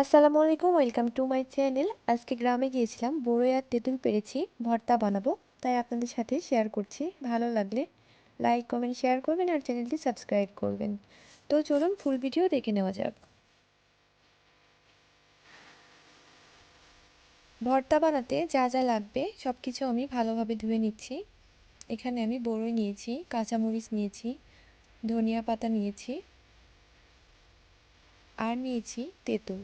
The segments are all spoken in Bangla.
আসসালামু আলাইকুম ওয়েলকাম টু মাই চ্যানেল। আজকে গ্রামে গিয়েছিলাম, বড়ই আর তেঁতুল পেরেছি, ভর্তা বানাবো। তাই আপনাদের সাথে শেয়ার করছি, ভালো লাগলে লাইক কমেন্ট শেয়ার করবেন আর চ্যানেলটি সাবস্ক্রাইব করবেন। তো চলুন ফুল ভিডিও দেখে নেওয়া যাক। ভর্তা বানাতে যা যা লাগবে সব কিছু আমি ভালোভাবে ধুয়ে নিচ্ছি। এখানে আমি বড়ই নিয়েছি, কাঁচামরিচ নিয়েছি, ধনিয়া পাতা নিয়েছি, আর নিয়েছি তেঁতুল।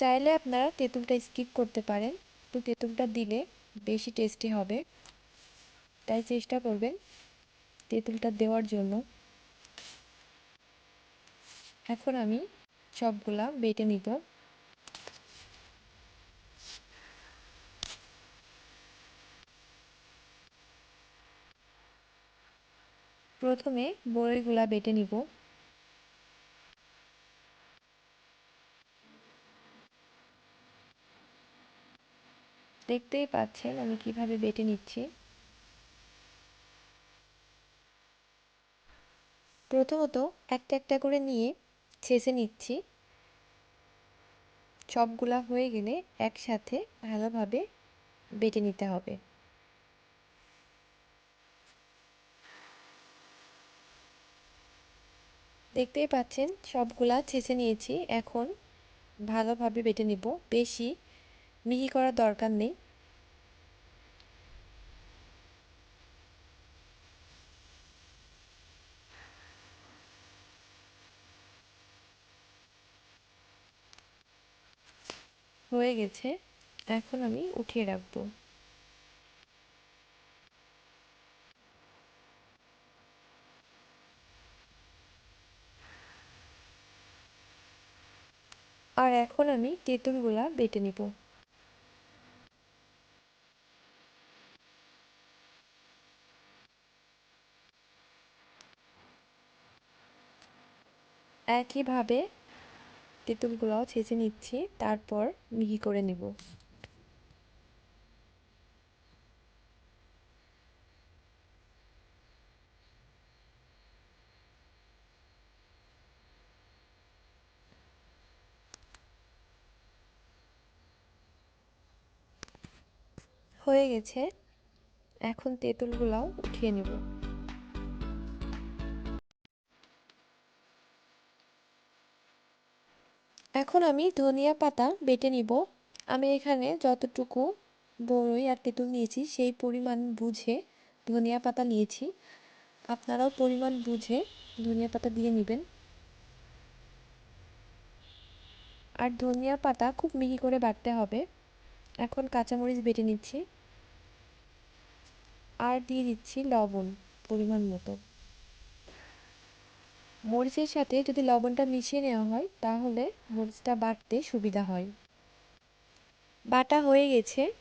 চাইলে আপনারা তেঁতুলটা স্কিপ করতে পারেন। তো তেঁতুলটা দিলে বেশি টেস্টি হবে। তাই চেষ্টা করবেন তেঁতুলটা দেওয়ার জন্য। এখন আমি সবগুলা বেটে নিব। প্রথমে বড়িগুলা বেটে নিব। দেখতেই পাচ্ছেন আমি কীভাবে বেটে নিচ্ছি। প্রথমত একটা একটা করে নিয়ে ছেঁচে নিচ্ছি। সবগুলা হয়ে গেলে একসাথে ভালোভাবে বেটে নিতে হবে। দেখতেই পাচ্ছেন সবগুলা ছেঁচে নিয়েছি, এখন ভালোভাবে বেটে নিব। বেশি মিহি করার দরকার নেই। হয়ে গেছে। এখন আমি উঠিয়ে রাখব। আর এখন আমি তেঁতুলগুলা বেটে নিব। একইভাবে তেঁতুলগুলাও ছেঁচে নিচ্ছি তারপর মিহি করে নেব। হয়ে গেছে। এখন তেঁতুলগুলাও উঠিয়ে নেব। এখন আমি ধনিয়া পাতা বেটে নিব। আমি এখানে যতটুকু বড়ই আর তেঁতুল নিয়েছি, সেই পরিমাণ বুঝে ধনিয়া পাতা নিয়েছি। আপনারাও পরিমাণ বুঝে ধনিয়া পাতা দিয়ে নেবেন। আর ধনিয়া পাতা খুব মিহি করে বাটতে হবে। এখন কাঁচামরিচ বেটে নিচ্ছি। আর দিয়ে দিচ্ছি লবণ পরিমাণ মতো। মরিচের সাথে যদি লবণটা মিশিয়ে নেওয়া হয়, তাহলে মরিচটা বাটতে সুবিধা হয়। বাটা হয়ে গেছে।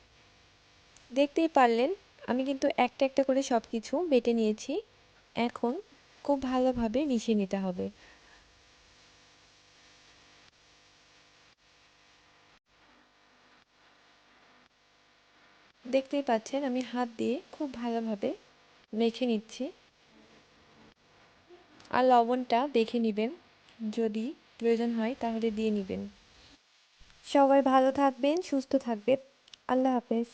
দেখতেই পারলেন, আমি কিন্তু একটা একটা করে সব কিছু বেটে নিয়েছি। এখন খুব ভালোভাবে মিশিয়ে নিতে হবে। দেখতেই পাচ্ছেন, আমি হাত দিয়ে খুব ভালোভাবে মেখে নিচ্ছি। আর লবণটা দেখে নেবেন। যদি প্রয়োজন হয় তাহলে দিয়ে নেবেন। সবাই ভালো থাকবেন, সুস্থ থাকবেন। আল্লাহ হাফেজ।